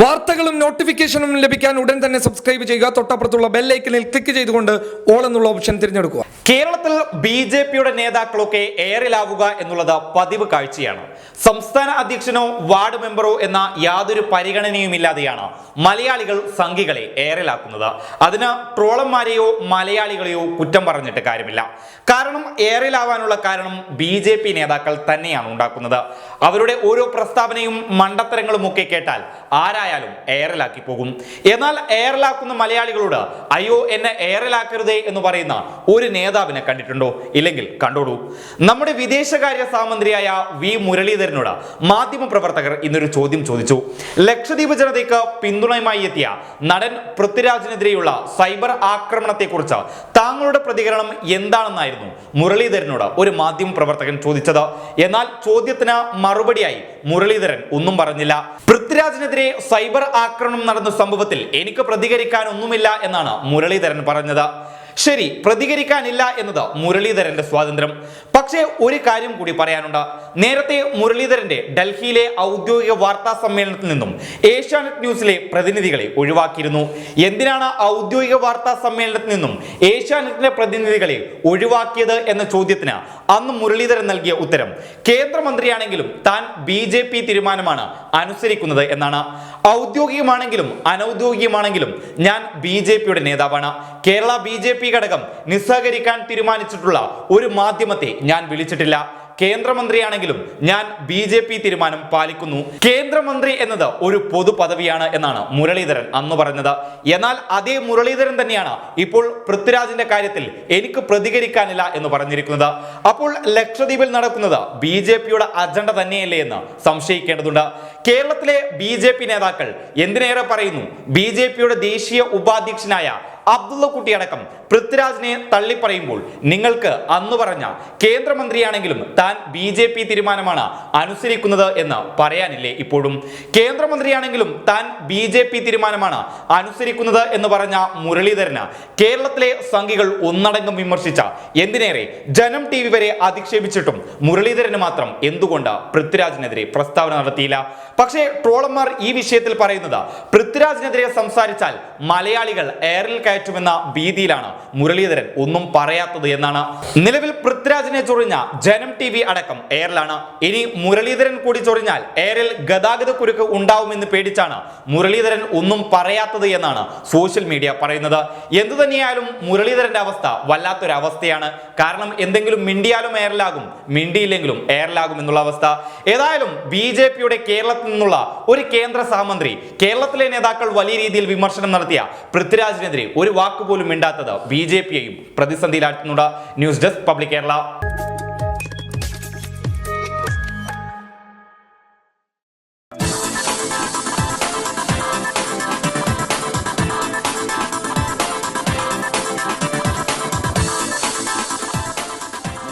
വാർത്തകളും നോട്ടിഫിക്കേഷനും ലഭിക്കാൻ ഉടൻ തന്നെ സബ്സ്ക്രൈബ് ചെയ്യുക. തൊട്ടപ്പുറത്തുള്ള ബെല്ലൈക്കനിൽ ക്ലിക്ക് ചെയ്തുകൊണ്ട് ഓൾ എന്നുള്ള ഓപ്ഷൻ തിരഞ്ഞെടുക്കുക. കേരളത്തിൽ ബി ജെ പിയുടെ നേതാക്കളൊക്കെ എയറിലാവുക എന്നുള്ളത് പതിവ് കാഴ്ചയാണ്. സംസ്ഥാന അധ്യക്ഷനോ വാർഡ് മെമ്പറോ എന്ന യാതൊരു പരിഗണനയുമില്ലാതെയാണ് മലയാളികൾ സംഘികളെ എയറിലാക്കുന്നത് അതിന് ട്രോളന്മാരെയോ മലയാളികളെയോ കുറ്റം പറഞ്ഞിട്ട് കാര്യമില്ല. കാരണം എയറിലാവാനുള്ള കാരണം ബി ജെ പി നേതാക്കൾ തന്നെയാണ് ഉണ്ടാക്കുന്നത്. അവരുടെ ഓരോ പ്രസ്താവനയും മണ്ടത്തരങ്ങളും ഒക്കെ കേട്ടാൽ ആരായാലും എയറിലാക്കി പോകും. എന്നാൽ എയറിലാക്കുന്ന മലയാളികളോട് അയ്യോ എന്നെ എയറിലാക്കരുതേ എന്ന് പറയുന്ന ഒരു നേതാവിനെ കണ്ടിട്ടുണ്ടോ? ഇല്ലെങ്കിൽ കണ്ടോളൂ. നമ്മുടെ വിദേശകാര്യ സാമന്ത്രിയായ വി. മുരളീധരനോട് മാധ്യമപ്രവർത്തകർ ഇന്നൊരു ചോദ്യം ചോദിച്ചു. ലക്ഷദ്വീപ് ജനതയ്ക്ക് പിന്തുണയുമായി എത്തിയ നടൻ പൃഥ്വിരാജിനെതിരെയുള്ള സൈബർ ആക്രമണത്തെക്കുറിച്ച് താങ്കളുടെ പ്രതികരണം എന്താണെന്നായിരുന്നു മുരളീധരനോട് ഒരു മാധ്യമ പ്രവർത്തകൻ ചോദിച്ചത്. എന്നാൽ ചോദ്യത്തിന് മറുപടിയായി മുരളീധരൻ ഒന്നും പറഞ്ഞില്ല. പൃഥ്വിരാജിനെതിരെ സൈബർ ആക്രമണം നടന്ന സംഭവത്തിൽ എനിക്ക് പ്രതികരിക്കാനൊന്നുമില്ല എന്നാണ് മുരളീധരൻ പറഞ്ഞത്. ശരി പ്രതികരിക്കാനില്ല എന്നത് മുരളീധരന്റെ സ്വാതന്ത്ര്യം. പക്ഷേ ഒരു കാര്യം കൂടി പറയാനുണ്ട്. നേരത്തെ മുരളീധരന്റെ ഡൽഹിയിലെ ഔദ്യോഗിക വാർത്താ സമ്മേളനത്തിൽ നിന്നും ഏഷ്യാനെറ്റ് ന്യൂസിലെ പ്രതിനിധികളെ ഒഴിവാക്കിയിരുന്നു. എന്തിനാണ് ഔദ്യോഗിക വാർത്താ സമ്മേളനത്തിൽ നിന്നും ഏഷ്യാനെറ്റിലെ പ്രതിനിധികളെ ഒഴിവാക്കിയത് എന്ന ചോദ്യത്തിന് അന്ന് മുരളീധരൻ നൽകിയ ഉത്തരം കേന്ദ്രമന്ത്രിയാണെങ്കിലും താൻ ബി ജെ പി തീരുമാനമാണ് അനുസരിക്കുന്നത് എന്നാണ്. ഔദ്യോഗികമാണെങ്കിലും അനൗദ്യോഗികമാണെങ്കിലും ഞാൻ ബി ജെ പിയുടെ നേതാവാണ്. കേരള ബി ജെ പി ഘടകം നിസ്സഹകരിക്കാൻ തീരുമാനിച്ചിട്ടുള്ള ഒരു മാധ്യമത്തെ ഞാൻ വിളിച്ചിട്ടില്ല. കേന്ദ്രമന്ത്രിയാണെങ്കിലും ഞാൻ ബി ജെ പി തീരുമാനം പാലിക്കുന്നു. കേന്ദ്രമന്ത്രി എന്നത് ഒരു പൊതു പദവിയാണ് എന്നാണ് മുരളീധരൻ അന്ന് പറഞ്ഞത്. എന്നാൽ അതേ മുരളീധരൻ തന്നെയാണ് ഇപ്പോൾ പൃഥ്വിരാജിന്റെ കാര്യത്തിൽ എനിക്ക് പ്രതികരിക്കാനില്ല എന്ന് പറഞ്ഞിരിക്കുന്നത്. അപ്പോൾ ലക്ഷദ്വീപിൽ നടക്കുന്നത് ബി ജെ പിയുടെ അജണ്ട തന്നെയല്ലേ എന്ന് സംശയിക്കേണ്ടതുണ്ട്. കേരളത്തിലെ ബി ജെ പി നേതാക്കൾ എന്തിനേറെ പറയുന്നു? ബി ജെ പിയുടെ ദേശീയ ഉപാധ്യക്ഷനായ അബ്ദുള്ള കുട്ടിയടക്കം പൃഥ്വിരാജിനെ തള്ളിപ്പറയുമ്പോൾ നിങ്ങൾക്ക് അന്ന് പറഞ്ഞ കേന്ദ്രമന്ത്രിയാണെങ്കിലും താൻ ബി ജെ പി തീരുമാനമാണ് അനുസരിക്കുന്നത് എന്ന് പറയാനില്ലേ ഇപ്പോഴും? കേന്ദ്രമന്ത്രിയാണെങ്കിലും താൻ ബി ജെ പി തീരുമാനമാണ് അനുസരിക്കുന്നത് എന്ന് പറഞ്ഞ മുരളീധരന് കേരളത്തിലെ സംഘികൾ ഒന്നടങ്കം വിമർശിച്ച എന്തിനേറെ ജനം ടി വി വരെ അധിക്ഷേപിച്ചിട്ടും മുരളീധരന് മാത്രം എന്തുകൊണ്ട് പൃഥ്വിരാജിനെതിരെ പ്രസ്താവന നടത്തിയില്ല? പക്ഷേ ട്രോളർമാർ ഈ വിഷയത്തിൽ പറയുന്നത് പൃഥ്വിരാജിനെതിരെ സംസാരിച്ചാൽ മലയാളികൾ എയറിൽ കയറ്റുമെന്ന ഭീതിയിലാണ് മുരളീധരൻ ഒന്നും പറയാത്തത് എന്നാണ്. നിലവിൽ പൃഥ്വിരാജിനെ ചൊറിഞ്ഞ ജനം ടി വി അടക്കം എയറിലാണ്. ഇനി മുരളീധരൻ കൂടി ചൊറിഞ്ഞാൽ എയറിൽ ഗതാഗത കുരുക്ക് ഉണ്ടാവുമെന്ന് പേടിച്ചാണ് മുരളീധരൻ ഒന്നും പറയാത്തത് എന്നാണ് സോഷ്യൽ മീഡിയ പറയുന്നത്. എന്തു തന്നെയായാലും മുരളീധരന്റെ അവസ്ഥ വല്ലാത്തൊരു അവസ്ഥയാണ് കാരണം എന്തെങ്കിലും മിണ്ടിയാലും എയറിലാകും മിണ്ടിയില്ലെങ്കിലും എയറിലാകും എന്നുള്ള അവസ്ഥ. ഏതായാലും ബി ജെ പിയുടെ കേരളത്തിൽ നിന്നുള്ള ഒരു കേന്ദ്ര സഹമന്ത്രി കേരളത്തിലെ നേതാക്കൾ വലിയ രീതിയിൽ വിമർശനം നടത്തിയ പൃഥ്വിരാജിനെതിരെ ഒരു വാക്കുപോലും മിണ്ടാത്തത് ബി ജെ പിയെയും പ്രതിസന്ധിയിലാക്കുന്നുണ്ട് ന്യൂസ് ഡെസ്ക് പബ്ലിക് കേരള.